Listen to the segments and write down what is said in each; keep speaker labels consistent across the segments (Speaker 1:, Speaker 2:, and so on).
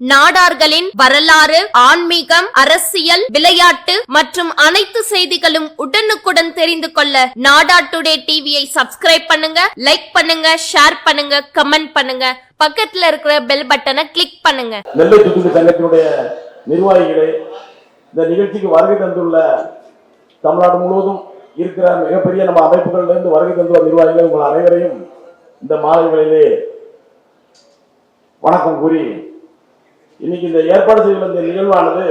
Speaker 1: நாடார்களின் வரலாறு ஆன்மீகம் அரசியல் விளையாட்டு மற்றும் அனைத்து செய்திகளும் உடனுக்குடன் தெரிந்து கொள்ள நாடா டுடே டிவியை சப்ஸ்கிரைப் பண்ணுங்க லைக் பண்ணுங்க ஷேர் பண்ணுங்க கமெண்ட் பண்ணுங்க. பக்கத்துல இருக்கிற பெல் பட்டனை கிளிக் பண்ணுங்க.
Speaker 2: நெல்லை தூத்துக்குடி சங்கத்தினுடைய நிர்வாகிகளே இந்த நிகழ்ச்சிக்கு வருகை தந்துள்ள தமிழ்நாடு முழுவதும் இருக்கிற மிகப்பெரிய நம்ம அமைப்புகள்ல இருந்து வருகை தந்துள்ள நிர்வாகிகள் உங்கள் அனைவரையும் இந்த மாலை வணக்கம் கூறி இன்னைக்கு இந்த ஏற்பாடு செய்துள்ள இந்த நிகழ்வானது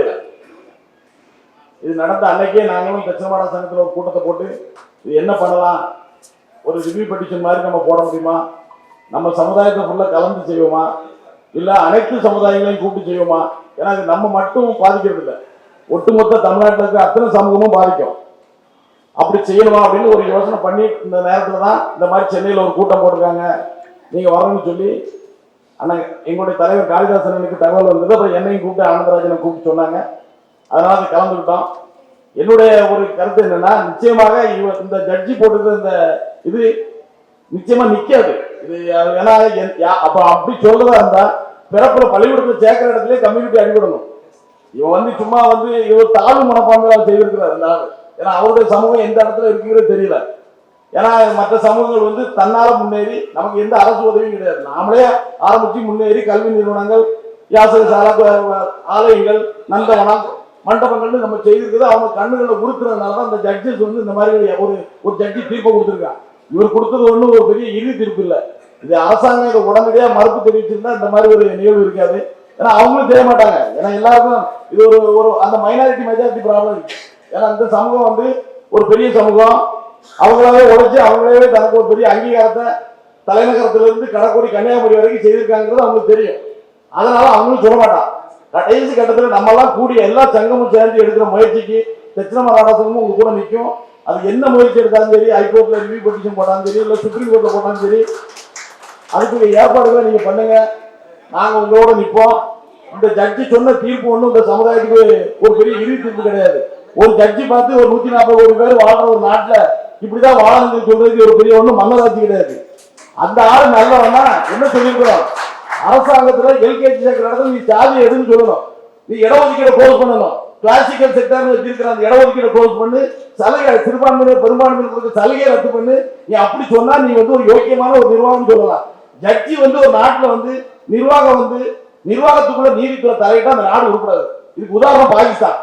Speaker 2: இது நடந்த அன்னைக்கே நாங்களும் தட்சிணமான சங்கத்தில் ஒரு கூட்டத்தை போட்டு இது என்ன பண்ணலாம்? ஒரு ரிவ்யூ பெட்டிஷன் மாதிரி நம்ம போட முடியுமா? நம்ம சமுதாயத்தை ஃபுல்லாக கலந்து செய்வோமா? இல்லை அனைத்து சமுதாயங்களையும் கூப்பிட்டு செய்வோமா? ஏன்னா இது நம்ம மட்டும் பாதிக்கிறது இல்லை ஒட்டுமொத்த தமிழ்நாட்டில் இருக்க அத்தனை சமூகமும் பாதிக்கும். அப்படி செய்யணுமா அப்படின்னு ஒரு யோசனை பண்ணி இந்த நேரத்தில் தான் இந்த மாதிரி சென்னையில் ஒரு கூட்டம் போட்டிருக்காங்க. நீங்கள் வரணும்னு சொல்லி ஆனால் எங்களுடைய தலைவர் காளிதாசனுக்கு தகவல் வந்தது. அப்புறம் என்னையும் கூப்பிட்டு ஆனந்தராஜனை கூப்பிட்டு சொன்னாங்க. அதனால கலந்துக்கிட்டோம். என்னுடைய ஒரு கருத்து என்னன்னா நிச்சயமாக இவ இந்த ஜட்ஜி போட்டிருக்க இந்த இது நிச்சயமா நிக்காது. இது ஏன்னா என்- யா- அப்ப அப்படி சொல்றதா இருந்தா பிறப்புல பள்ளிக்கூடத்துல சேர்க்கிற இடத்துல கம்யூனிட்டி அடிபடணும். இவன் வந்து சும்மா வந்து இவர் தாழ்வு மனப்பான்மையால் செய்திருக்கிறார் ஏன்னா அவருடைய சமூகம் எந்த இடத்துல இருக்குங்கிறது தெரியல. ஏன்னா மற்ற சமூகங்கள் வந்து தன்னால முன்னேறி நமக்கு எந்த அரசு உதவியும் கிடையாது. நாமளே ஆரம்பிச்சு முன்னேறி கல்வி நிறுவனங்கள் யாசக ஆலயங்கள் நந்தவனம் மண்டபங்கள்னு நம்ம செய்திருக்கிறது அவங்க கண்ணுகளை உறுத்துறதுனால தான் அந்த ஜட்ஜஸ் வந்து இந்த மாதிரி ஒரு ஒரு ஜட்ஜி தீர்ப்பை கொடுத்துருக்காங்க. இவர் கொடுத்தது ஒன்றும் ஒரு பெரிய இறுதி தீர்ப்பு இல்லை. இது அரசாங்கம் இதை உடனடியாக மறுப்பு தெரிவிச்சிருந்தா இந்த மாதிரி ஒரு நிகழ்வு இருக்காது. ஏன்னா அவங்களும் செய்ய மாட்டாங்க. ஏன்னா எல்லாருக்கும் இது ஒரு ஒரு அந்த மைனாரிட்டி மெஜாரிட்டி ப்ராப்ளம் ஏன்னா இந்த சமூகம் வந்து ஒரு பெரிய சமூகம். அவங்களாவே உழைச்சி அவங்களாவே தனக்கு ஒரு பெரிய அங்கீகாரத்தை தலைநகரத்திலிருந்து கடற்கோடி கன்னியாகுமரி வரைக்கும் செய்திருக்காங்கிறது அவங்களுக்கு தெரியும். அதனால அவங்களும் சொல்ல மாட்டான் கடைசி கட்டத்தில் நம்மெல்லாம் கூடிய எல்லா சங்கமும் சேர்ந்து எடுக்கிற முயற்சிக்கு தட்சிண சங்கமும் உங்க கூட நிற்கும் அது என்ன முயற்சி எடுத்தாலும் சரி ஹைகோர்ட்ல ரிவ்யூ பெட்டிஷன் போட்டாலும் சரி இல்லை சுப்ரீம் கோர்ட்ல போட்டாலும் சரி அதுக்குரிய ஏற்பாடுகளை நீங்க பண்ணுங்க. நாங்கள் உங்களோட நிற்போம் இந்த ஜட்ஜி சொன்ன தீர்ப்பு ஒன்றும் இந்த சமுதாயத்துக்கு ஒரு பெரிய இறுதி தீர்ப்பு கிடையாது. ஒரு ஜட்ஜி பார்த்து ஒரு நூத்தி நாற்பது கோடி பேர் வாழ்ற ஒரு நாட்டில் இப்படிதான் வாழணும்னு சொல்றதுக்கு ஒரு பெரிய ஒண்ணு மன்னராட்சி கிடையாது. அந்த ஆள் நல்லவனா என்ன சொல்லியிருக்கிறோம்? அரசாங்கத்துல எல்கேஜி சேர்க்கிற இடத்துல நீ சாதி எதுன்னு சொல்லணும். நீ இடஒதுக்கீடு க்ளோஸ் பண்ணணும். கிளாசிக்கல் செக்டர்னு வச்சிருக்கிற அந்த இடஒதுக்கீடு க்ளோஸ் பண்ணு. சலுகை சிறுபான்மையினர் பெரும்பான்மையினருக்கு சலுகையை ரத்து பண்ணு. நீ அப்படி சொன்னா நீ வந்து ஒரு யோக்கியமான ஒரு நிர்வாகம் சொல்லலாம். ஜட்ஜி வந்து ஒரு நாட்டுல வந்து நிர்வாகம் வந்து நிர்வாகத்துக்குள்ள நீதித்துறை தலையிட்டு அந்த நாடு உருப்படாது. இதுக்கு உதாரணம் பாகிஸ்தான்.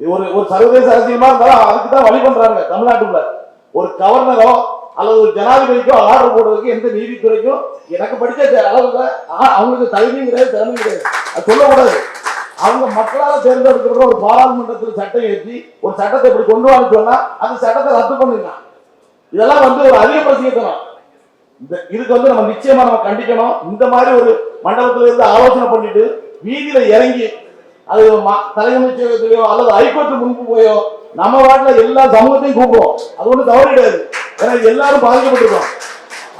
Speaker 2: ஒரு ஒரு சர்வதேச அரசியலமா இருந்தாலும் அதுக்கு தான் வழி பண்றாங்க தமிழ்நாட்டுக்குள்ள. ஒரு கவர்னரோ அல்லது ஒரு ஜனாதிபதிக்கோ ஆர்டர் போடுறதுக்கு எந்த நீதித்துறைக்கும் எனக்கு படித்த அளவுல அவங்களுக்கு தகுதி கிடையாது திறமை கிடையாது. அது சொல்லக்கூடாது. அவங்க மக்களால் தேர்ந்தெடுக்கிற ஒரு பாராளுமன்றத்தில் சட்டம் ஏற்றி ஒரு சட்டத்தை இப்படி கொண்டு வான்னு சொன்னா அந்த சட்டத்தை ரத்து பண்ணிடலாம். இதெல்லாம் வந்து ஒரு அதிகபட்சத்தனம் இந்த இதுக்கு வந்து நம்ம நிச்சயமா நம்ம கண்டிக்கணும். இந்த மாதிரி ஒரு மண்டபத்தில் இருந்து ஆலோசனை பண்ணிட்டு வீதியில இறங்கி அது தலைமைச்சகத்திலேயோ அல்லது ஹைகோர்ட்டு முன்பு போயோ நம்ம வாட்டில் எல்லா சமூகத்தையும் கூப்பிடுவோம். அது ஒன்றும் தவறு கிடையாது. ஏன்னா எல்லாரும் பாதிக்கப்பட்டிருக்கோம்.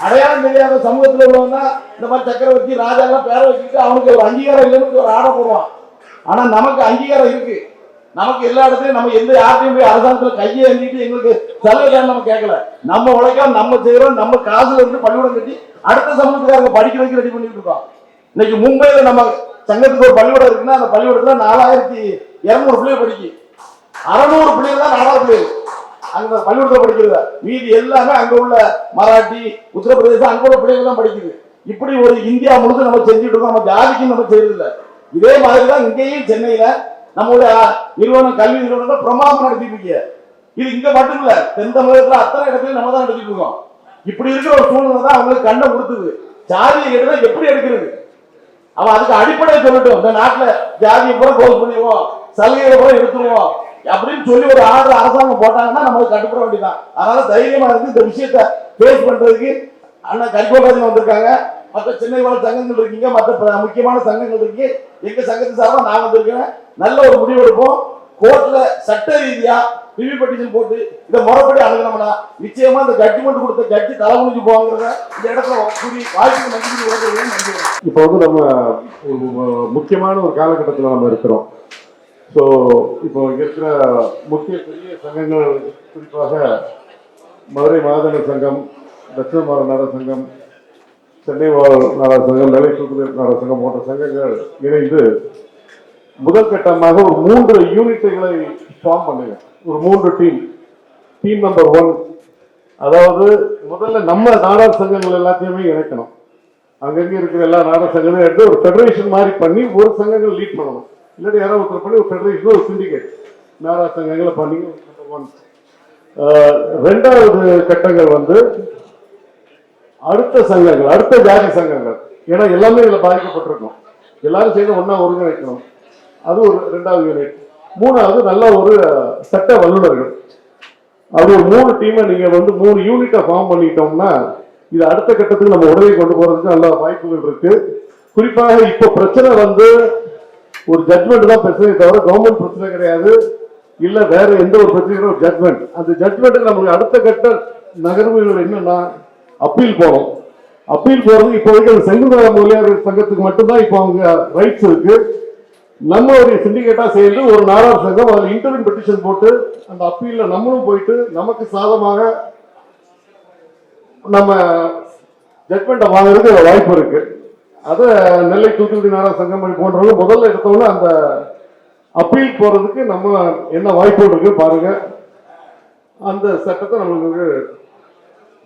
Speaker 2: அடையாளம் தெரியாத சமூகத்தில் உள்ளவங்க இந்த மாதிரி சக்கரவர்த்தி ராஜா எல்லாம் வச்சுட்டு அவனுக்கு ஒரு அங்கீகாரம் இல்லைன்னு ஒரு ஆடை போடுவான். ஆனால் நமக்கு அங்கீகாரம் இருக்கு. நமக்கு எல்லா இடத்துலையும் நம்ம எந்த யார்ட்டையும் போய் அரசாங்கத்தில் கையை ஏந்திட்டு எங்களுக்கு சலுகை நம்ம கேட்கல. நம்ம உழைக்காம நம்ம செய்கிறோம் நம்ம காசுல இருந்து பள்ளிக்கூடம் கட்டி அடுத்த சமூகத்துக்காரங்க படிக்க வைக்க ரெடி பண்ணிட்டு இருக்கோம். இன்னைக்கு மும்பையில நம்ம சங்கத்துக்கு ஒரு பள்ளிக்கூடம் இருக்குன்னா அந்த பள்ளிக்கூடத்துல நாலாயிரத்தி இருநூறு பிள்ளைகள் படிக்கு. அறநூறு பிள்ளைகள் தான் நாலாவது பிள்ளைகள் அங்க பள்ளிக்கூடத்துல படிக்கிறது? மீதி எல்லாமே அங்க உள்ள மராட்டி உத்தரப்பிரதேசம் அங்க உள்ள பிள்ளைகள் தான் படிக்குது. இப்படி ஒரு இந்தியா முழுக்க நம்ம செஞ்சுட்டு இருக்கோம். நம்ம ஜாதிக்கும் நம்ம செய்யறதில்ல இதே மாதிரி தான் இங்கேயும் சென்னையில நம்மளுடைய நிறுவனம் கல்வி நிறுவனங்கள் பிரமாதம் நடத்திட்டு இருக்கீங்க. இது இங்க மட்டும் இல்ல தென் தமிழகத்துல அத்தனை இடத்துலயும் நம்ம தான் நடத்திட்டு இருக்கோம். இப்படி இருக்கிற ஒரு சூழ்நிலை தான் அவங்களுக்கு கண்ணை கொடுத்துது ஜாதியை எடுத்தா எப்படி எடுக்கிறது? அவன் அதுக்கு அடிப்படையை சொல்லட்டும். இந்த நாட்டுல ஜாதியை கூட க்ளோஸ் பண்ணிடுவோம் சலுகைகளை கூட எடுத்துருவோம் அப்படின்னு சொல்லி ஒரு ஆர்டர் அரசாங்கம் போட்டாங்கன்னா நம்மளுக்கு கட்டுப்பட வேண்டியதான் அதனால தைரியமா இருந்து இந்த விஷயத்த ஃபேஸ் பண்றதுக்கு அண்ணா கரிகோபாஜன் வந்திருக்காங்க. மற்ற சென்னை சங்கங்கள் இருக்கீங்க மற்ற முக்கியமான சங்கங்கள் இருக்கு. எங்க சங்கத்து சார்பாக நான் வந்திருக்கேன் நல்ல ஒரு முடிவு எடுப்போம் கோர்ட்ல சட்ட ரீதியா ரிவ்யூ பெட்டிஷன் போட்டு இதை முறைப்படி அணுகணும்னா நிச்சயமா இந்த ஜட்ஜ்மெண்ட் கொடுத்த ஜட்ஜி தலை முடிஞ்சு போவாங்கிறத இந்த இடத்துல கூடி வாய்ப்புக்கு நன்றி நன்றி
Speaker 3: இப்போ வந்து நம்ம ஒரு முக்கியமான ஒரு காலகட்டத்தில் நம்ம இருக்கிறோம். ஸோ இப்போ இருக்கிற முக்கிய பெரிய சங்கங்கள் குறிப்பாக மதுரை மாதன சங்கம் தட்சிண மாதநாட சங்கம்
Speaker 4: சென்னை வாழ் நாடக சங்கம் நெல்லை தூக்குதல் நாடக சங்கம் போன்ற சங்கங்கள் இணைந்து முதல் கட்டமாக ஒரு மூன்று யூனிட்டுகளை ஃபார்ம் பண்ணுங்க ஒரு மூன்று டீம் டீம் நம்பர் ஒன் அதாவது முதல்ல நம்ம நாடக சங்கங்கள் எல்லாத்தையுமே இணைக்கணும். அங்கங்கே இருக்கிற எல்லா நாடக சங்கங்களும் எடுத்து ஒரு ஃபெடரேஷன் மாதிரி பண்ணி ஒரு சங்கங்கள் லீட் பண்ணணும். இல்லாட்டி யாராவது ஒருத்தர் பண்ணி ஒரு ஃபெடரேஷன் ஒரு சிண்டிகேட் நாடக சங்கங்களை பண்ணி நம்பர் ஒன் ரெண்டாவது கட்டங்கள் வந்து அடுத்த சங்கங்கள் அடுத்த ஜாதி சங்கங்கள். ஏன்னா எல்லாமே இதில் பாதிக்கப்பட்டிருக்கும். எல்லாரும் சேர்ந்து ஒன்றா ஒருங்கிணைக்கணும். அது ஒரு ரெண்டாவது யூனிட் மூணாவது நல்ல ஒரு சட்ட வல்லுநர்கள். அது ஒரு மூணு டீமை நீங்கள் வந்து மூணு யூனிட்டை ஃபார்ம் பண்ணிட்டோம்னா இது அடுத்த கட்டத்துக்கு நம்ம உடனே கொண்டு போகிறதுக்கு நல்ல வாய்ப்புகள் இருக்கு. குறிப்பாக இப்போ பிரச்சனை வந்து ஒரு ஜட்மெண்ட் தான் பிரச்சனை தவிர கவர்மெண்ட் பிரச்சனை கிடையாது. இல்லை வேற எந்த ஒரு பிரச்சனையும் ஒரு ஜட்மெண்ட் அந்த ஜட்மெண்ட்டுக்கு நம்மளுக்கு அடுத்த கட்ட நகர்வுகள் என்னன்னா அப்பீல் போகிறோம் அப்பீல் போகிறது இப்போ அந்த செங்குதார முதலியார் சங்கத்துக்கு மட்டும்தான் இப்போ அவங்க ரைட்ஸ் இருக்குது நம்ம ஒரு சிண்டிகேட்டா சேர்ந்து ஒரு நாடார் சங்கம் அதில் இன்டர்வியூ பெட்டிஷன் போட்டு அந்த அப்பீல்ல நம்மளும் போயிட்டு நமக்கு சாதமாக நம்ம ஜட்மெண்ட்டை வாங்குறதுக்கு வாய்ப்பு இருக்கு. அதை நெல்லை தூத்துக்குடி நாடார் சங்கம் போன்றவங்க முதல்ல எடுத்தவங்க அந்த அப்பீல் போறதுக்கு நம்ம என்ன வாய்ப்பு இருக்கு பாருங்க. அந்த சட்டத்தை நம்மளுக்கு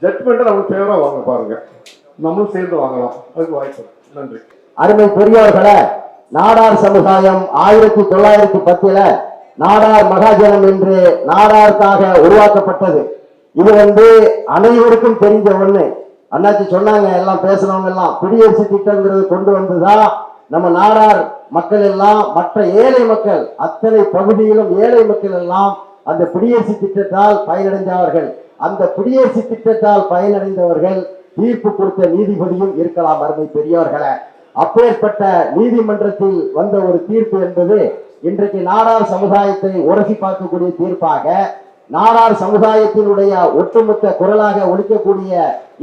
Speaker 4: ஜட்மெண்ட்டை நம்மளுக்கு ஃபேவரா வாங்க பாருங்க. நம்மளும் சேர்ந்து வாங்கலாம். அதுக்கு வாய்ப்பு நன்றி.
Speaker 5: அருமை பெரியவர்களை நாடார் சமுதாயம் ஆயிரத்தி தொள்ளாயிரத்தி பத்துல நாடார் மகாஜனம் என்று நாடாருக்காக உருவாக்கப்பட்டது. இது வந்து அனைவருக்கும் தெரிஞ்ச ஒண்ணு. அண்ணாச்சி சொன்னாங்க எல்லாம் பேசுனவங்க எல்லாம் குடியரசு திட்டம்ங்கிறது கொண்டு வந்துதான் நம்ம நாடார் மக்கள் எல்லாம் மற்ற ஏழை மக்கள் அத்தனை பகுதியிலும் ஏழை மக்கள் எல்லாம் அந்த குடியரசு திட்டத்தால் பயனடைந்தவர்கள். அந்த குடியரசு திட்டத்தால் பயனடைந்தவர்கள் தீர்ப்பு கொடுத்த நீதிபதியும் இருக்கலாம் அருமை பெரியவர்களை அப்பேற்பட்ட நீதிமன்றத்தில் வந்த ஒரு தீர்ப்பு என்பது இன்றைக்கு நாடார் சமுதாயத்தை உரசி பார்க்கக்கூடிய தீர்ப்பாக நாடார் சமுதாயத்தினுடைய ஒட்டுமொத்த குரலாக ஒழிக்கக்கூடிய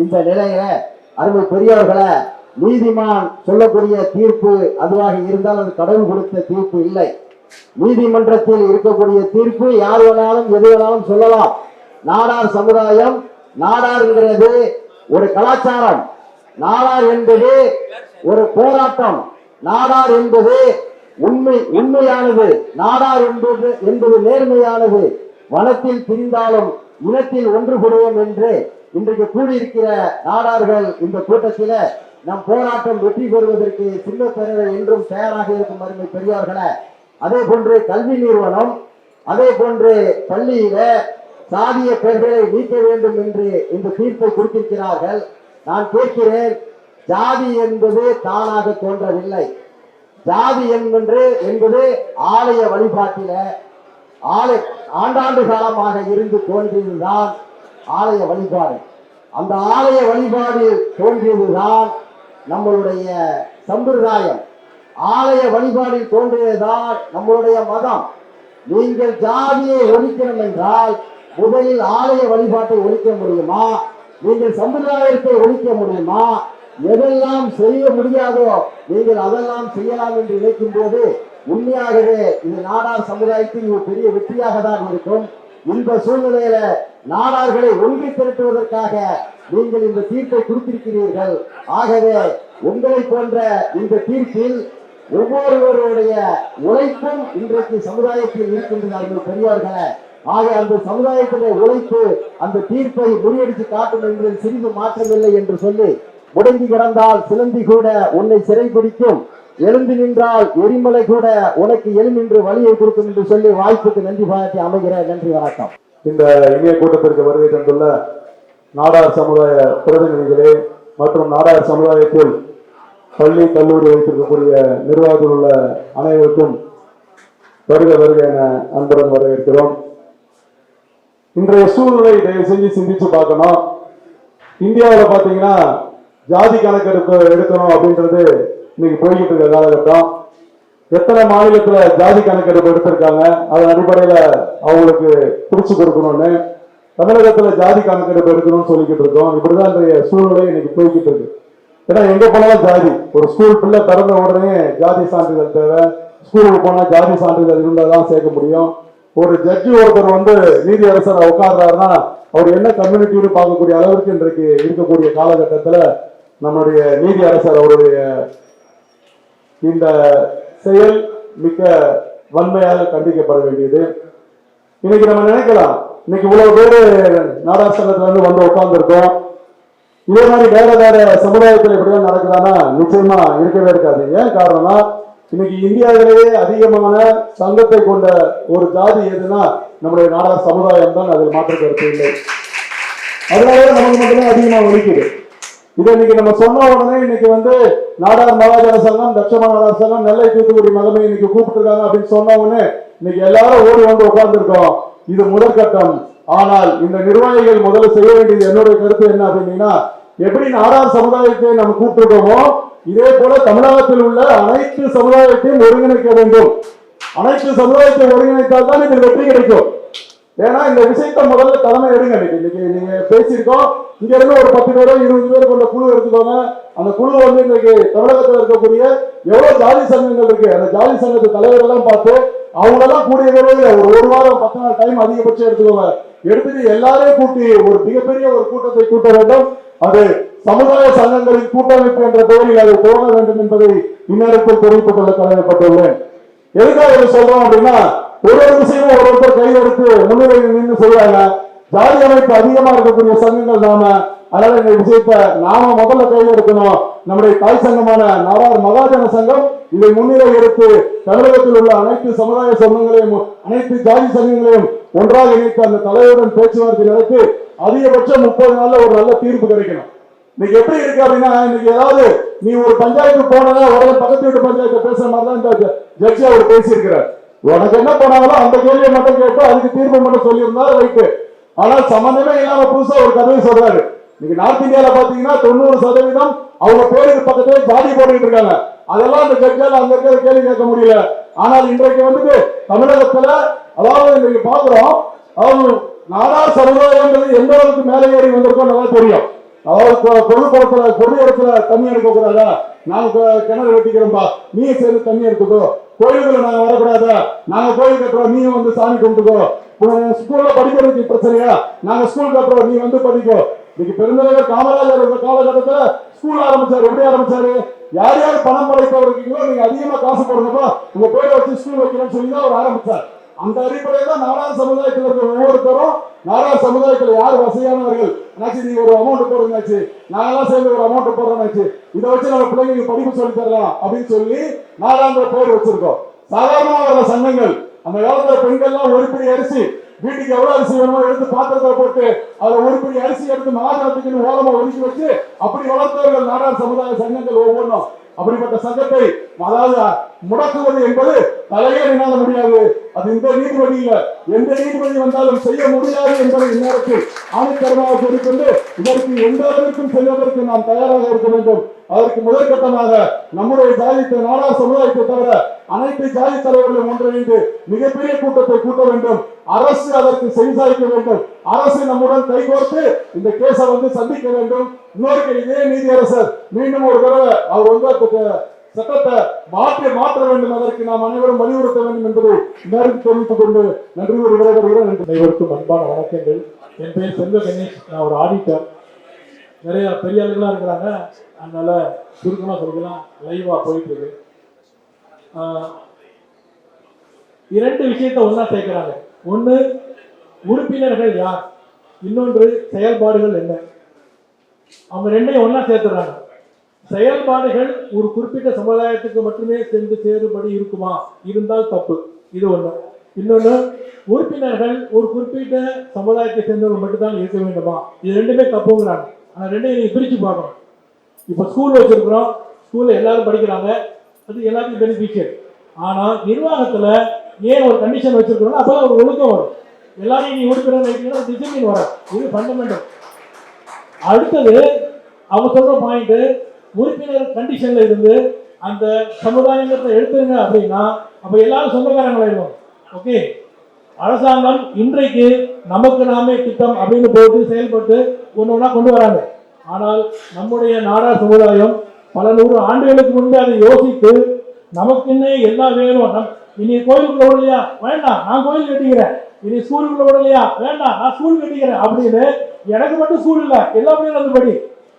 Speaker 5: இந்த நிலையில அருமை பெரியவர்களை நீதிமான் சொல்லக்கூடிய தீர்ப்பு அதுவாக இருந்தால் அது கடவுள் கொடுத்த தீர்ப்பு இல்லை. நீதிமன்றத்தில் இருக்கக்கூடிய தீர்ப்பு யார் வேணாலும் எது வேணாலும் சொல்லலாம். நாடார் சமுதாயம் நாடாருங்கிறது ஒரு கலாச்சாரம். நாடார் என்பது ஒரு போராட்டம். நாடார் என்பது உண்மை உண்மையானது. நாடார் என்பது என்பது நேர்மையானது. வனத்தில் பிரிந்தாலும் இனத்தில் ஒன்றுபடுவோம் என்று இன்றைக்கு கூடியிருக்கிற நாடார்கள் இந்த கூட்டத்தில நம் போராட்டம் வெற்றி பெறுவதற்கு சின்ன பேரவை என்றும் தயாராக இருக்கும் அருமை பெரியார்களே. அதே போன்று கல்வி நிறுவனம் அதே போன்று பள்ளியில சாதிய பெயர்களை நீக்க வேண்டும் என்று இந்த தீர்ப்பை கொடுத்திருக்கிறார்கள். நான் கேட்கிறேன் ஜாதி என்பது தானாக தோன்றவில்லை. ஜாதி என்பது என்பது ஆலய வழிபாட்டில ஆலய ஆண்டாண்டு காலமாக இருந்து தோன்றியதுதான் ஆலய வழிபாடு. அந்த ஆலய வழிபாடு தோன்றியதுதான் நம்மளுடைய சம்பிரதாயம். ஆலய வழிபாடில் தோன்றியதுதான் நம்மளுடைய மதம். நீங்கள் ஜாதியை ஒழிக்கணும் என்றால் முதலில் ஆலய வழிபாட்டை ஒழிக்க முடியுமா? நீங்கள் சம்பிரதாயத்தை ஒழிக்க முடியுமா? எதெல்லாம் செய்ய முடியாதோ நீங்கள் அதெல்லாம் செய்யலாம் என்று நினைக்கும் போது உண்மையாகவே இது நாடார் சமுதாயத்தில் ஒரு பெரிய வெற்றியாக தான் இருக்கும். இந்த சூழ்நிலையில நாடார்களை ஒன்றி திரட்டுவதற்காக நீங்கள் இந்த தீர்ப்பை கொடுத்திருக்கிறீர்கள். ஆகவே உங்களை போன்ற இந்த தீர்ப்பில் ஒவ்வொருவருடைய உழைப்பும் இன்றைக்கு சமுதாயத்தில் இருக்கின்றது பெரியவர்களை ஆக அந்த சமுதாயத்திலே உழைப்பு அந்த தீர்ப்பை முறியடித்து காட்டும் என்பதில் சிறிது மாற்றமில்லை என்று சொல்லி முடங்கி கிடந்தால் சிலந்தி கூட உன்னை சிறை பிடிக்கும். எழுந்து நின்றால் எரிமலை கூட உனக்கு எழுநின்று வழியை கொடுக்கும் என்று சொல்லி வாய்ப்புக்கு நன்றி பாராட்டி அமைகிறேன். நன்றி வணக்கம்.
Speaker 3: இந்த இணைய கூட்டத்திற்கு வருகை தந்துள்ள நாடார் சமுதாய பிரதிநிதிகளே மற்றும் நாடார் சமுதாயத்தில் பள்ளி கல்லூரி வைத்திருக்கக்கூடிய நிர்வாகத்தில் உள்ள அனைவருக்கும் வருக வருக என அன்புடன் வரவேற்கிறோம். இன்றைய சூழ்நிலை தயவு செஞ்சு சிந்திச்சு பார்க்கணும். இந்தியாவில் பார்த்தீங்கன்னா ஜாதி கணக்கெடுப்பு எடுக்கணும் அப்படின்றது இன்னைக்கு போய்கிட்டு இருக்க காலகட்டம். எத்தனை மாநிலத்தில் ஜாதி கணக்கெடுப்பு எடுத்திருக்காங்க அதன் அடிப்படையில் அவங்களுக்கு பிரிச்சு கொடுக்கணும்னு தமிழகத்தில் ஜாதி கணக்கெடுப்பு எடுக்கணும்னு சொல்லிக்கிட்டு இருக்கோம். இப்படிதான் இன்றைய சூழ்நிலை இன்னைக்கு போய்கிட்டு இருக்கு. ஏன்னா எங்க போனாலும் ஜாதி. ஒரு ஸ்கூல் பிள்ளை பிறந்த உடனே ஜாதி சான்றிதழ் தேவை. ஸ்கூலுக்கு போனால் ஜாதி சான்றிதழ் இருந்தால் தான் சேர்க்க முடியும். ஒரு ஜட்ஜி ஒருத்தர் வந்து நீதி அரசர் உட்கார்றாருன்னா அவர் என்ன கம்யூனிட்டின்னு பார்க்கக்கூடிய அளவிற்கு இன்றைக்கு இருக்கக்கூடிய காலகட்டத்துல நம்முடைய நீதி அரசர் அவருடைய இந்த செயல் மிக்க வன்மையாக கண்டிக்கப்பட வேண்டியது. இன்னைக்கு நம்ம நினைக்கலாம் இன்னைக்கு இவ்வளவு பேரு நாடாசனத்துல சங்கத்துல இருந்து வந்து உட்கார்ந்துருக்கோம். இதே மாதிரி வேற வேற சமுதாயத்தில் இப்படிதான் நடக்குதானா நிச்சயமா இருக்கவே இருக்காது. ஏன் காரணம்னா இன்னைக்கு இந்தியாவிலேயே அதிகமான சங்கத்தை கொண்ட ஒரு ஜாதி எதுனா நம்முடைய நாடா சமுதாயம் தான் அதில் மாற்று கருத்து இல்லை. அதனால நமக்கு மட்டுமே அதிகமா ஒழிக்குது. இதை இன்னைக்கு நம்ம சொன்ன உடனே இன்னைக்கு வந்து நாடார் மகாஜன சங்கம் தட்சமா நாடார் சங்கம் நெல்லை தூத்துக்குடி மகமை இன்னைக்கு கூப்பிட்டுருக்காங்க அப்படின்னு சொன்ன உடனே இன்னைக்கு எல்லாரும் ஓடி வந்து உட்கார்ந்துருக்கோம். இது முதற்கட்டம் ஆனால் இந்த நிர்வாகிகள் முதல்ல செய்ய வேண்டியது என்னுடைய கருத்து என்ன அப்படின்னீங்கன்னா எப்படி நாடார் சமுதாயத்தை நம்ம கூப்பிட்டுருக்கோமோ இதே போல தமிழகத்தில் உள்ள அனைத்து சமுதாயத்தையும் ஒருங்கிணைக்க வேண்டும். அனைத்து சமுதாயத்தை ஒருங்கிணைத்தால் தான் இதில் வெற்றி கிடைக்கும். ஏன்னா இந்த விஷயத்தை முதல்ல தலைமை எடுங்க. இன்னைக்கு நீங்க பேசியிருக்கோம். இங்க இருந்து ஒரு பத்து பேரோ இருபது பேர் கொண்ட குழு எடுத்துக்கோங்க. அந்த குழு வந்து இன்னைக்கு தமிழகத்தில் இருக்கக்கூடிய எவ்வளவு ஜாதி சங்கங்கள் இருக்கு. அந்த ஜாதி சங்கத்து தலைவர் எல்லாம் பார்த்து அவங்க எல்லாம் கூடிய விரைவில் ஒரு ஒரு வாரம் பத்து நாள் டைம் அதிகபட்சம் எடுத்துக்கோங்க. எடுத்துட்டு எல்லாரையும் கூட்டி ஒரு மிகப்பெரிய ஒரு கூட்டத்தை கூட்ட வேண்டும். அது சமுதாய சங்கங்களின் கூட்டமைப்பு என்ற பெயரில் அது துவங்க வேண்டும் என்பதை இந்நேரத்தில் தெரிவித்துக் கொள்ள கடமைப்பட்டுள்ளேன். எதுக்காக இதை சொல்றோம் அப்படின்னா ஒரு ஒரு விஷயமும் ஒருத்தர் கையெடுத்து எடுத்து நின்று சொல்றாங்க ஜாதி அமைப்பு அதிகமா இருக்கக்கூடிய சங்கங்கள் நாம அதனால இந்த விஷயத்தை நாம முதல்ல கையில் எடுக்கணும் நம்முடைய தாய் சங்கமான நவார் மகாஜன சங்கம் இதை முன்னிலை எடுத்து தமிழகத்தில் உள்ள அனைத்து சமுதாய சங்கங்களையும் அனைத்து ஜாதி சங்கங்களையும் ஒன்றாக இணைத்து அந்த தலைவருடன் பேச்சுவார்த்தை நடத்தி அதிகபட்சம் முப்பது நாள்ல ஒரு நல்ல தீர்ப்பு கிடைக்கணும். இன்னைக்கு எப்படி இருக்கு அப்படின்னா இன்னைக்கு ஏதாவது நீ ஒரு பஞ்சாயத்து போனா உடனே பக்கத்து வீட்டு பஞ்சாயத்து பேசுற மாதிரி தான் இந்த ஜட்ஜி அவர் பேசியிருக்கிறார். உனக்கு என்ன போனாங்களோ அந்த கேள்வியை மட்டும் கேட்டு அதுக்கு தீர்ப்பு மட்டும் சொல்லியிருந்தா ரைட்டு. ஆனால் சம்பந்தமே இல்லாம புதுசா ஒரு கதையை சொல்றாரு. இன்னைக்கு நார்த் இந்தியால பாத்தீங்கன்னா தொண்ணூறு சதவீதம் அவங்க பேருக்கு பக்கத்துல ஜாதி போட்டுக்கிட்டு இருக்காங்க. அதெல்லாம் அந்த ஜட்ஜால அங்க இருக்கிற கேள்வி கேட்க முடியல. ஆனால் இன்றைக்கு வந்துட்டு தமிழகத்துல அதாவது இன்னைக்கு பாக்குறோம் அதாவது நாடா சமுதாயங்கிறது எந்த அளவுக்கு மேலே ஏறி வந்திருக்கோம் நல்லா தெரியும். அதாவது பொருள் பொது குளத்துல பொது இடத்துல தண்ணி எடுக்க கூடாதா? நாங்க கிணறு வெட்டிக்கிறோம்பா. நீ சேர்ந்து தண்ணி எடுத்துக்கோ. கோயிலுக்குள்ள நாங்க வரக்கூடாதா? நாங்க கோயில் கட்டுறோம் நீ வந்து சாமி கும்பிட்டுக்கோ. ஸ்கூல்ல படிக்கிறதுக்கு பிரச்சனையா? நாங்க ஸ்கூல் கட்டுறோம் நீ வந்து படிக்கோ. இன்னைக்கு பெருந்தலைவர் காமராஜர் இருந்த காலகட்டத்துல ஸ்கூல் ஆரம்பிச்சாரு எப்படி ஆரம்பிச்சாரு? யார் யார் பணம் படைத்தவர் இருக்கீங்களோ நீங்க அதிகமா காசு போடுங்கப்பா உங்க பேரை வச்சு ஸ்கூல் வைக்கணும்னு சொல்லி தான் அவர் ஆரம்பிச்சார். அந்த அடிப்படையில தான் நாடார் சமுதாயத்தில் இருக்கிற ஒவ்வொருத்தரும் நாடார் சமுதாயத்தில் யார் வசதியானவர்கள்? ஆச்சு நீங்க ஒரு அமௌண்ட் போடுங்கச்சு நாங்கெல்லாம் சேர்ந்து ஒரு அமௌண்ட் போடுறோம்னாச்சு இதை வச்சு நம்ம பிள்ளைங்களுக்கு படிப்பு சொல்லி தரலாம் அப்படின்னு சொல்லி நாடாந்திர பேர் வச்சிருக்கோம். சாதாரணமாக வர சங்கங்கள் அந்த காலத்துல பெண்கள்லாம் ஒரு அரிசி வீட்டுக்கு எவ்வளவு அரிசி வேணுமோ எடுத்து பாத்திரத்தை போட்டு அதுல உருப்படி அரிசி எடுத்து மகாஜனத்துக்கு ஓரமா ஒதுக்கி வச்சு அப்படி வளர்த்தவர்கள் நாடார் சமுதாய சங்கங்கள் ஒவ்வொன்றும். அப்படிப்பட்ட சங்கத்தை அதாவது முடக்குவது என்பது தலையே என்னால முடியாது. அது இந்த நீதிபதி இல்ல. எந்த நீதிபதி வந்தாலும் செய்ய முடியாது என்பதை இந்நேரத்தில் ஆணைக்கரமாக கூறிக்கொண்டு இதற்கு எந்த அளவிற்கும் செல்வதற்கு நாம் தயாராக இருக்க வேண்டும். அதற்கு முதற்கட்டமாக நம்முடைய ஜாதித்த நாடா சமுதாயத்தை தவிர அனைத்து ஜாதி தலைவர்களும் ஒன்றிணைந்து மிகப்பெரிய கூட்டத்தை கூட்ட வேண்டும். அரசு அதற்கு செவிசாய்க்க வேண்டும். அரசு நம்முடன் கைகோர்த்து இந்த கேஸை வந்து சந்திக்க வேண்டும். இன்னொரு இதே நீதியரசர் மீண்டும் ஒரு தடவை அவர் வந்து சட்டத்தை மாற்றி மாற்ற வேண்டும் அதற்கு நாம் அனைவரும் வலியுறுத்த வேண்டும் என்பதை நேருக்கு தெரிவித்துக் கொண்டு நன்றி ஒரு விரைவுகிறேன் நன்றி.
Speaker 6: அனைவருக்கும் அன்பான வணக்கங்கள். என் பேர் செல்வ கணேஷ். நான் ஒரு ஆடிட்டர் நிறைய பெரிய ஆளுகளாக இருக்கிறாங்க. அதனால சுருக்கமாக சொல்லிக்கலாம். லைவாக போயிட்டு இருக்கு. ஆஹ், இரண்டு விஷயத்தை ஒன்றா சேர்க்கிறாங்க. ஒன்று உறுப்பினர்கள் யார்? இன்னொன்று செயல்பாடுகள் என்ன? அவங்க ரெண்டையும் ஒன்றா சேர்த்துறாங்க செயல்பாடுகள் ஒரு குறிப்பிட்ட சமுதாயத்துக்கு மட்டுமே சென்று சேரும்படி இருக்குமா? இருந்தால் தப்பு. இது ஒன்று இன்னொன்று உறுப்பினர்கள் ஒரு குறிப்பிட்ட சமுதாயத்தை சேர்ந்தவர்கள் மட்டும்தான் இருக்க வேண்டுமா? இது ரெண்டுமே தப்புங்கிறாங்க. ஆனால் ரெண்டையும் நீங்கள் பிரித்து பார்க்கணும். இப்போ ஸ்கூல் வச்சுருக்குறோம். ஸ்கூலில் எல்லாரும் படிக்கிறாங்க. அது எல்லாத்துக்கும் பெனிஃபிஷியல் ஆனால் நிர்வாகத்தில் ஏன் ஒரு கண்டிஷன் வச்சிருக்கிறோம் அப்போ ஒரு ஒழுக்கம் வரும். எல்லாரையும் நீ உறுப்பினர் வைக்கணும் டிசிப்ளின் வரும் இது ஃபண்டமெண்டல் அடுத்தது அவங்க சொல்கிற பாயிண்ட்டு உறுப்பினர் கண்டிஷன்ல இருந்து அந்த சமுதாயத்தை எடுத்துருங்க அப்படின்னா அப்ப எல்லாரும் சொந்தக்காரங்களாயிடுவோம். ஓகே அரசாங்கம் இன்றைக்கு நமக்கு நாமே திட்டம் அப்படின்னு போட்டு செயல்பட்டு ஒன்று ஒன்றா கொண்டு வராங்க. ஆனால் நம்முடைய நாடா சமுதாயம் பல நூறு ஆண்டுகளுக்கு முன்பு அதை யோசித்து நமக்குன்னே எல்லாம் வேணும். இனி கோயிலுக்குள்ள விடலையா? வேண்டாம் நான் கோயில் கட்டிக்கிறேன். இனி ஸ்கூலுக்குள்ள விடலையா? வேண்டாம் நான் ஸ்கூல் கட்டிக்கிறேன் அப்படின்னு எனக்கு மட்டும் ஸ்கூல் இல்லை. எல்லா பிள்ளைங்களும் படி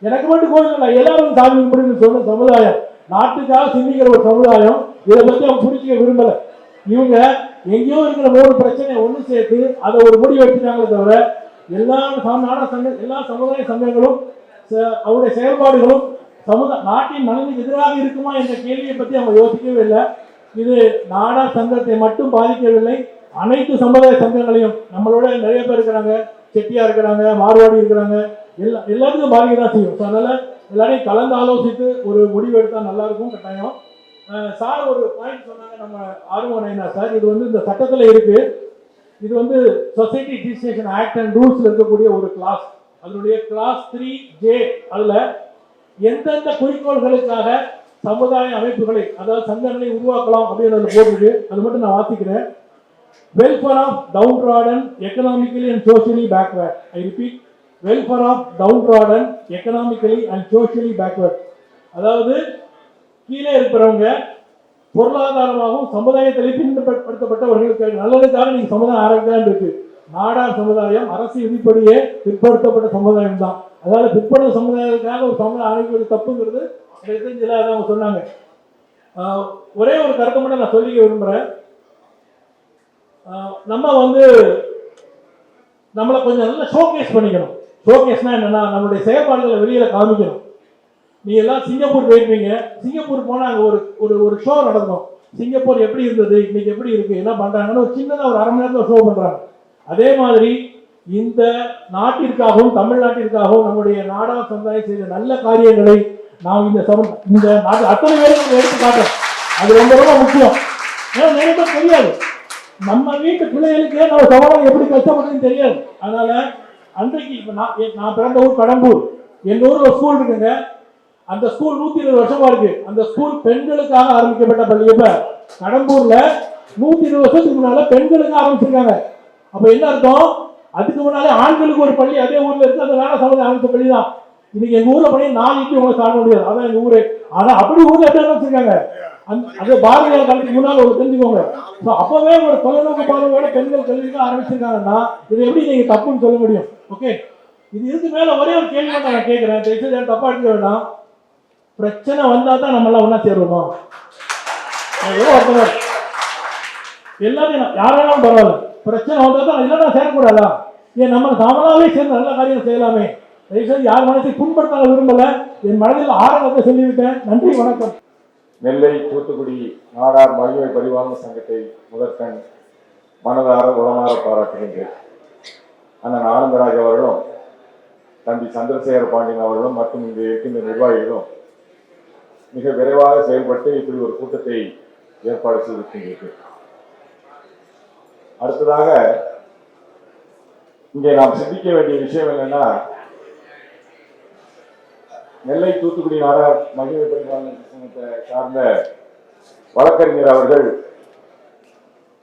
Speaker 6: எனக்கு மட்டும் கோயில் இல்லை எல்லாரும் சாமி கும்பிடுன்னு சொன்ன சமுதாயம். நாட்டுக்காக சிந்திக்கிற ஒரு சமுதாயம் இதை பத்தி அவங்க புரிஞ்சுக்க விரும்பல. இவங்க எங்கேயோ இருக்கிற மூணு பிரச்சனையை ஒண்ணு சேர்த்து அதை ஒரு முடிவு எடுத்துட்டாங்களே தவிர எல்லா நாட நாடக சங்க எல்லா சமுதாய சங்கங்களும் அவருடைய செயல்பாடுகளும் சமுதாய நாட்டின் நலனுக்கு எதிராக இருக்குமா என்ற கேள்வியை பத்தி அவங்க யோசிக்கவே இல்லை. இது நாடா சங்கத்தை மட்டும் பாதிக்கவில்லை. அனைத்து சமுதாய சங்கங்களையும் நம்மளோட நிறைய பேர் இருக்கிறாங்க. செட்டியா இருக்கிறாங்க மார்வாடி இருக்கிறாங்க. எல்லா எல்லாத்துக்கும் பாதிக்க தான் செய்யும். ஸோ அதனால் எல்லாரையும் கலந்து ஆலோசித்து ஒரு முடிவு எடுத்தால் நல்லாயிருக்கும் கட்டாயம். சார் ஒரு பாயிண்ட் சொன்னாங்க நம்ம ஆர்வம் சார்? இது வந்து இந்த சட்டத்தில் இருக்குது இது வந்து சொசைட்டி ரிஜிஸ்ட்ரேஷன் ஆக்ட் அண்ட் ரூல்ஸில் இருக்கக்கூடிய ஒரு கிளாஸ் அதனுடைய கிளாஸ் த்ரீ ஜே அதில் எந்தெந்த குறிக்கோள்களுக்காக சமுதாய அமைப்புகளை அதாவது சங்கங்களை உருவாக்கலாம் அப்படின்னு போட்டிருக்கு. அது மட்டும் நான் வாசிக்கிறேன். Welfare of downtrodden economically and socially backward I repeat welfare of downtrodden economically and socially backward அதாவது கீழே இருக்கிறவங்க பொருளாதாரமாகவும் சமுதாயத்தில் பின்படுத்தப்பட்டவர்களுக்கு நல்லதுக்காக நீங்கள் சமுதாயம் ஆரம்பிக்கலாம் இருக்கு. நாடார் சமுதாயம் அரசு விதிப்படியே பிற்படுத்தப்பட்ட சமுதாயம் தான் அதாவது பிற்படுத்த சமுதாயத்துக்காக ஒரு சமுதாயம் ஆரம்பிக்கிறது தப்புங்கிறது எனக்கு தெரிஞ்சல அவங்க சொன்னாங்க. ஒரே ஒரு கருத்தை மட்டும் நான் சொல்லிக்க விரும்புகிறேன் நம்ம வந்து நம்மளை கொஞ்சம் நல்லா ஷோகேஸ் பண்ணிக்கணும். ஷோகேஸ்னா என்னன்னா நம்மளுடைய செயல்பாடுகளை வெளியில் காமிக்கணும். நீ எல்லாம் சிங்கப்பூர் போயிருப்பீங்க. சிங்கப்பூர் போனால் அங்கே ஒரு ஒரு ஒரு ஷோ நடக்கும் சிங்கப்பூர் எப்படி இருந்தது? இன்னைக்கு எப்படி இருக்குது என்ன பண்ணுறாங்கன்னு ஒரு சின்னதாக ஒரு அரை மணி நேரத்தில் ஷோ பண்ணுறாங்க அதே மாதிரி இந்த நாட்டிற்காகவும் தமிழ்நாட்டிற்காகவும் நம்முடைய நாடா சமுதாயம் செய்த நல்ல காரியங்களை நாம் இந்த சம இந்த நாட்டு அத்தனை பேரும் எடுத்து காட்டுறோம் அது ரொம்ப ரொம்ப முக்கியம். ஏன்னா நிறைய பேர் தெரியாது. நம்ம வீட்டு பிள்ளைகளுக்கே நம்ம சமுதாயம் எப்படி கஷ்டப்படுறதுன்னு தெரியாது. அதனால அன்றைக்கு இப்போ நான் நான் பிறந்த ஊர் கடம்பூர். எங்கள் ஊரில் ஒரு ஸ்கூல் இருக்குங்க. அந்த ஸ்கூல் நூற்றி இருபது வருஷமா இருக்கு. அந்த ஸ்கூல் பெண்களுக்காக ஆரம்பிக்கப்பட்ட பள்ளி இப்போ கடம்பூரில் நூற்றி இருபது வருஷத்துக்கு முன்னால பெண்களுக்கு ஆரம்பிச்சிருக்காங்க. அப்போ என்ன அர்த்தம்? அதுக்கு முன்னாலே ஆண்களுக்கு ஒரு பள்ளி அதே ஊரில் இருக்கு. அந்த வேலை சமுதாயம் ஆரம்பித்த பள்ளி தான் இன்னைக்கு எங்கள் ஊரில் பண்ணி நாளைக்கு உங்களை சாப்பிட முடியாது. அதான் எங்கள் ஊர். ஆனால் அப்படி ஊரில் எப்படி ஆரம்பிச்சிருக்காங்க? அது பாரதியார் காலத்துக்கு முன்னால் ஒரு தெரிஞ்சுக்கோங்க ஸோ அப்பவே ஒரு தொலைநோக்கு பார்வையோட பெண்கள் கல்விக்கு ஆரம்பிச்சிருக்காங்கன்னா இது எப்படி நீங்க தப்புன்னு சொல்ல முடியும்? ஓகே இது இதுக்கு மேல ஒரே ஒரு கேள்வி தான் நான் கேட்கிறேன். தயவுசெய்து தப்பா எடுக்க வேண்டாம். பிரச்சனை வந்தா தான் நம்ம எல்லாம் ஒண்ணா சேருவோமா? எனக்கு எவ்வளவு எல்லாத்தையும் யாராலும் பரவாயில்ல. பிரச்சனை வந்தா தான் இல்லைன்னா சேரக்கூடாதா? ஏன் நம்ம தாமலாவே சேர்ந்து நல்ல காரியம் செய்யலாமே. தயவுசெய்து யார் மனசை புண்படுத்த விரும்பல. என் மனதில் ஆரம்பத்தை சொல்லிவிட்டேன். நன்றி வணக்கம்.
Speaker 7: நெல்லை தூத்துக்குடி நாடார் மகிமை பரிவாரண சங்கத்தை முதற்கண் மனதார உடனார பாராட்டுகின்றேன். அண்ணன் ஆனந்தராஜ் அவர்களும் தம்பி சந்திரசேகர பாண்டியன் அவர்களும் மற்றும் இங்கு இருக்கின்ற நிர்வாகிகளும் மிக விரைவாக செயல்பட்டு இப்படி ஒரு கூட்டத்தை ஏற்பாடு செய்திருக்கின்றது அடுத்ததாக இங்கே நாம் சிந்திக்க வேண்டிய விஷயம் என்னன்னா நெல்லை தூத்துக்குடி நாடார் மகிழ்வை பரிமாண சங்கத்தை சார்ந்த வழக்கறிஞர் அவர்கள்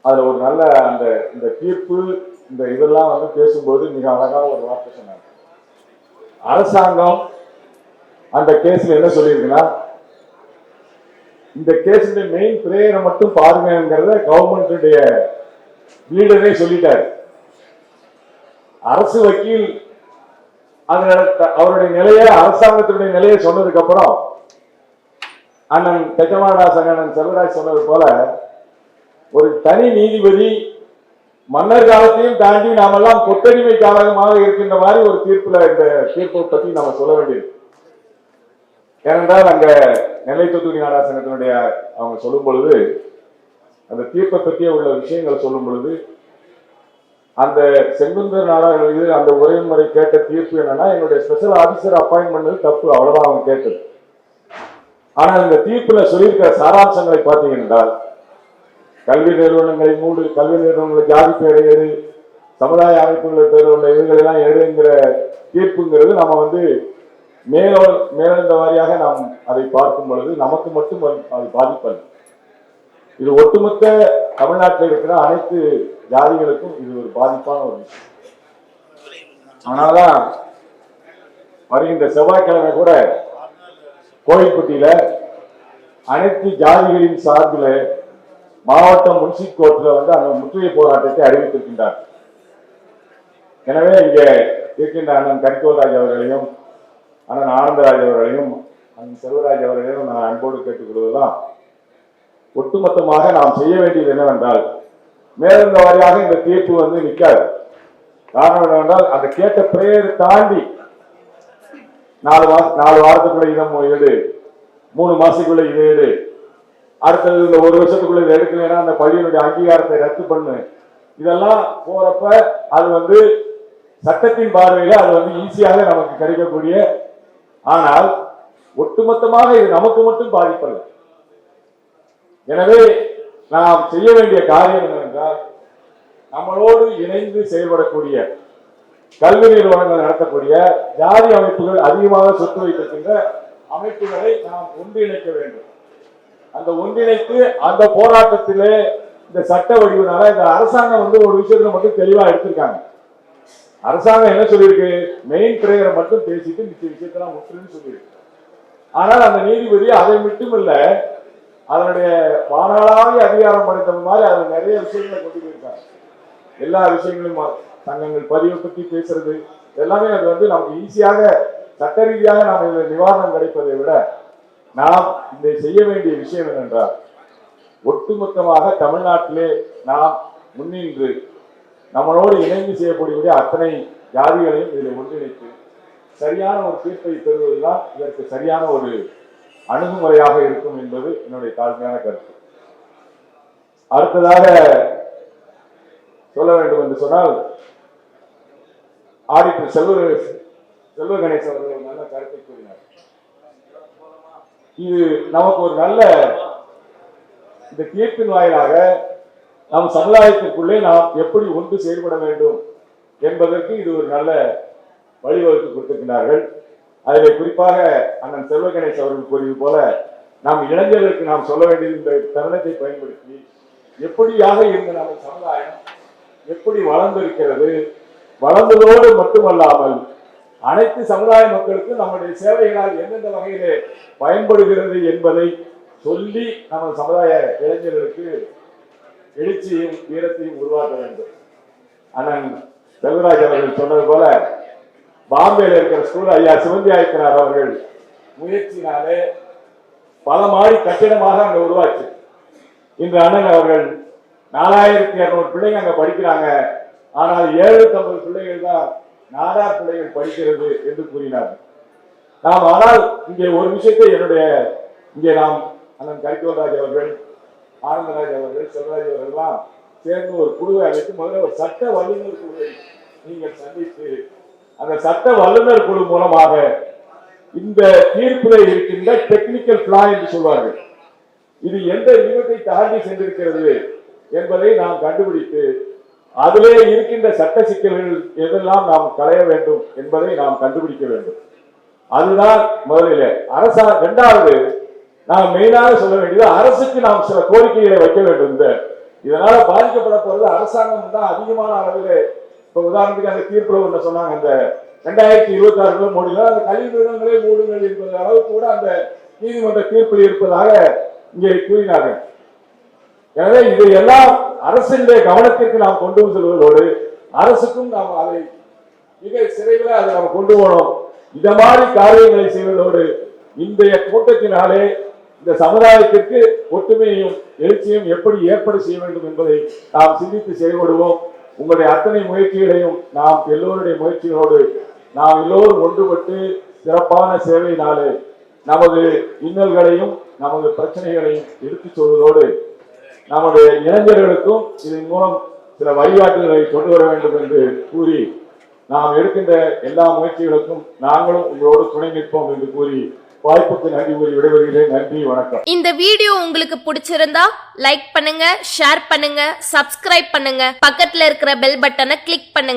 Speaker 7: அதுல ஒரு நல்ல அந்த இந்த தீர்ப்பு இந்த இதெல்லாம் வந்து பேசும்போது மிக அழகாக ஒரு வார்த்தை சொன்னாங்க அரசாங்கம் அந்த கேஸில் என்ன சொல்லியிருக்குன்னா இந்த கேஸில் மெயின் பிரேயரை மட்டும் பாருங்கிறத கவர்மெண்ட்டுடைய லீடரே சொல்லிட்டாரு. அரசு வக்கீல் அந்த அவருடைய நிலையை அரசாங்கத்தினுடைய நிலையை சொன்னதுக்கு அப்புறம் அண்ணன் பெற்றமாடாசன் அண்ணன் செல்வராஜ் சொன்னது போல ஒரு தனி நீதிபதி மன்னர் காலத்தையும் தாண்டி நாமெல்லாம் கொத்தடிமை காலகமாக இருக்கின்ற மாதிரி ஒரு தீர்ப்புல இந்த தீர்ப்பை பற்றி நாம சொல்ல வேண்டியது. ஏனென்றால் அங்க நெல்லை தூத்துக்குடி நாடா சங்கத்தினுடைய அவங்க சொல்லும் பொழுது அந்த தீர்ப்பை பற்றிய உள்ள விஷயங்களை சொல்லும் பொழுது அந்த செங்குந்தர் நாடார்கள் இது அந்த உரைமுறை கேட்ட தீர்ப்பு என்னன்னா என்னுடைய ஸ்பெஷல் ஆபீசர் அப்பாயின்மெண்ட் தப்பு அவ்வளவுதான் அவங்க கேட்டது. ஆனா இந்த தீர்ப்புல சொல்லியிருக்கிற சாராம்சங்களை பார்த்தீங்கன்றால் கல்வி நிறுவனங்களை மூடு கல்வி நிறுவனங்களை ஜாதி பேரை எடு சமுதாய அமைப்புகளை பேர் உள்ள இதுகளெல்லாம் எடுங்கிற தீர்ப்புங்கிறது நம்ம வந்து மேலோ மேலெழுந்த வாரியாக நாம் அதை பார்க்கும் பொழுது நமக்கு மட்டும் அது பாதிப்பது பாதிப்பல்ல. இது ஒட்டுமொத்த தமிழ்நாட்டில் இருக்கிற அனைத்து ஜாதிகளுக்கும் இது ஒரு பாதிப்பான ஒரு விஷயம். ஆனால்தான் வருகின்ற செவ்வாய்க்கிழமை கூட கோயில்பட்டியில அனைத்து ஜாதிகளின் சார்பில் மாவட்ட முன்சி கோர்ட்டில் வந்து அந்த முற்றுகை போராட்டத்தை அறிவித்திருக்கின்றார். எனவே இங்கே இருக்கின்ற அண்ணன் கரிகோல்ராஜ் அவர்களையும் அண்ணன் ஆனந்தராஜ் அவர்களையும் அண்ணன் செல்வராஜ் அவர்களையும் நான் அன்போடு கேட்டுக்கொள்வதுதான் ஒட்டுமொத்தமாக நாம் செய்ய வேண்டியது என்னவென்றால் மேலும் வாரியாக இந்த தீர்ப்பு வந்து நிற்காது. காரணம் என்னவென்றால் அந்த கேட்ட பிரேயர் தாண்டி நாலு மாசம் நாலு வாரத்துக்குள்ள இதை எடு. மூணு மாசத்துக்குள்ள இதை எடு. அடுத்தது இந்த ஒரு வருஷத்துக்குள்ள இதை எடுக்கலைன்னா அந்த பள்ளியினுடைய அங்கீகாரத்தை ரத்து பண்ணு. இதெல்லாம் போறப்ப அது வந்து சட்டத்தின் பார்வையில அது வந்து ஈஸியாக நமக்கு கிடைக்கக்கூடிய ஆனால் ஒட்டுமொத்தமாக இது நமக்கு மட்டும் பாதிப்பல்ல. எனவே நாம் செய்ய வேண்டிய காரியம் என்னவென்றால் நம்மளோடு இணைந்து செயல்படக்கூடிய கல்வி நிறுவனங்கள் நடத்தக்கூடிய ஜாதி அமைப்புகள் அதிகமாக சொத்து வைத்திருக்கின்ற அமைப்புகளை நாம் ஒன்றிணைக்க வேண்டும். அந்த ஒன்றிணைத்து அந்த போராட்டத்திலே இந்த சட்ட வடிவினால இந்த அரசாங்கம் வந்து ஒரு விஷயத்துல மட்டும் தெளிவா எடுத்திருக்காங்க. அரசாங்கம் என்ன சொல்லியிருக்கு? மெயின் பிரேயரை மட்டும் பேசிட்டு மிச்ச விஷயத்தெல்லாம் முற்றுன்னு சொல்லியிருக்கு. ஆனால் அந்த நீதிபதி அதை மட்டும் இல்லை அதனுடைய வானாளாவிய அதிகாரம் படைத்த மாதிரி அது நிறைய விஷயங்களை கொண்டு போயிருக்காங்க எல்லா விஷயங்களும் சங்கங்கள் பதிவை பற்றி பேசுறது எல்லாமே அது வந்து நமக்கு ஈஸியாக சட்ட ரீதியாக நாம் இதில் நிவாரணம் கிடைப்பதை விட நாம் இதை செய்ய வேண்டிய விஷயம் என்னென்றால் ஒட்டுமொத்தமாக தமிழ்நாட்டிலே நாம் முன்னின்று நம்மளோடு இணைந்து செய்யக்கூடிய அத்தனை ஜாதிகளையும் இதில் ஒன்றிணைத்து சரியான ஒரு தீர்ப்பை பெறுவதுதான் இதற்கு சரியான ஒரு அணுகுமுறையாக இருக்கும் என்பது என்னுடைய தாழ்மையான கருத்து. அடுத்ததாக சொல்ல வேண்டும் என்று சொன்னால் ஆடிட்டர் செல்வ செல்வ கணேசன் அவர்கள் நல்ல கருத்தை கூறினார். இது நமக்கு ஒரு நல்ல இந்த தீர்ப்பின் வாயிலாக நம் சமுதாயத்திற்குள்ளே நாம் எப்படி ஒன்று செயல்பட வேண்டும் என்பதற்கு இது ஒரு நல்ல வழிவகுத்து கொடுத்திருக்கிறார்கள். அதில் குறிப்பாக அண்ணன் செல்வ கணேஷ் அவர்கள் கூறியது போல நாம் இளைஞர்களுக்கு நாம் சொல்ல வேண்டியது இந்த தருணத்தை பயன்படுத்தி எப்படியாக இருந்த நமது சமுதாயம் எப்படி வளர்ந்திருக்கிறது வளர்ந்ததோடு மட்டுமல்லாமல் அனைத்து சமுதாய மக்களுக்கும் நம்முடைய சேவைகளால் எந்தெந்த வகையிலே பயன்படுகிறது என்பதை சொல்லி நம்ம சமுதாய இளைஞர்களுக்கு எழுச்சியும் வீரத்தையும் உருவாக்க வேண்டும். அண்ணன் செல்வராஜ் அவர்கள் சொன்னது போல பாம்பேல இருக்கிற ஸ்கூல் ஐயா சிவந்தி ஆயத்தினார் அவர்கள் முயற்சினாலே பல மாடி கட்டிடமாக அங்க உருவாச்சு. இன்று அண்ணன் அவர்கள் நாலாயிரத்தி இரநூறு பிள்ளைங்க அங்க படிக்கிறாங்க. ஆனால் ஏழுநூத்தி ஐம்பது பிள்ளைகள் தான் நாடார் பிள்ளைகள் படிக்கிறது என்று கூறினார். நாம் ஆனால் இங்கே ஒரு விஷயத்தை என்னுடைய இங்கே நாம் அண்ணன் கரிக்கோல்ராஜ் அவர்கள் ஆனந்தராஜ் அவர்கள் செல்வராஜ் அவர்கள்லாம் சேர்ந்து ஒரு குழுவை அமைத்து முதல்ல ஒரு சட்ட வல்லுநர் குழுவை நீங்கள் சந்தித்து அந்த சட்ட வல்லுநர் குழு மூலமாக இந்த தீர்ப்பில் இருக்கின்ற டெக்னிக்கல் பிளா என்று சொல்வார்கள். இது எந்த லிமிட்டை தாண்டி சென்றிருக்கிறது என்பதை நாம் கண்டுபிடித்து அதிலே இருக்கின்ற சட்ட சிக்கல்கள் எதெல்லாம் நாம் களைய வேண்டும் என்பதை நாம் கண்டுபிடிக்க வேண்டும். அதுதான் முதலில். அரசா இரண்டாவது நாம் மெயினாக சொல்ல வேண்டியது அரசுக்கு நாம் சில கோரிக்கைகளை வைக்க வேண்டும் இந்த. இதனால பாதிக்கப்பட போறது அரசாங்கம் தான் அதிகமான அளவில். இப்போ உதாரணத்துக்கு அந்த தீர்ப்புல ஒன்று சொன்னாங்க அந்த ரெண்டாயிரத்தி இருபத்தி ஆறுல மூடினா அந்த கல்வி நிறுவனங்களே மூடுங்கள் என்பது அளவு கூட அந்த நீதிமன்ற தீர்ப்பில் இருப்பதாக இங்கே கூறினார்கள். எனவே இது எல்லாம் அரசினுடைய கவனத்திற்கு நாம் கொண்டு செல்வதோடு அரசுக்கும் நாம் அதை மிக சிறையில் அதை நாம் கொண்டு போனோம் இந்த மாதிரி காரியங்களை செய்வதோடு இன்றைய கூட்டத்தினாலே இந்த சமுதாயத்திற்கு ஒற்றுமையையும் எழுச்சியும் எப்படி ஏற்பாடு செய்ய வேண்டும் என்பதை நாம் சிந்தித்து செயல்படுவோம். உங்களுடைய அத்தனை முயற்சிகளையும் நாம் எல்லோருடைய முயற்சிகளோடு நாம் எல்லோரும் ஒன்றுபட்டு சிறப்பான சேவையினாலே நமது இன்னல்களையும் நமது பிரச்சனைகளையும் எடுத்துச் சொல்வதோடு நம்முடைய இளைஞர்களுக்கும் இதன் மூலம் சில வழிகாட்டுதலை கொண்டு வர வேண்டும் என்று கூறி நாம் எடுக்கின்ற எல்லா முயற்சிகளுக்கும் நாங்களும் உங்களோடு துணை நிற்போம் என்று கூறி வாய்ப்புக்கு நன்றி கூறி விடைபெறுகிறேன். நன்றி வணக்கம்.
Speaker 1: இந்த வீடியோ உங்களுக்கு பிடிச்சிருந்தா லைக் பண்ணுங்க ஷேர் பண்ணுங்க சப்ஸ்கிரைப் பண்ணுங்க. பக்கத்துல இருக்கிற பெல் பட்டனை கிளிக் பண்ணுங்க.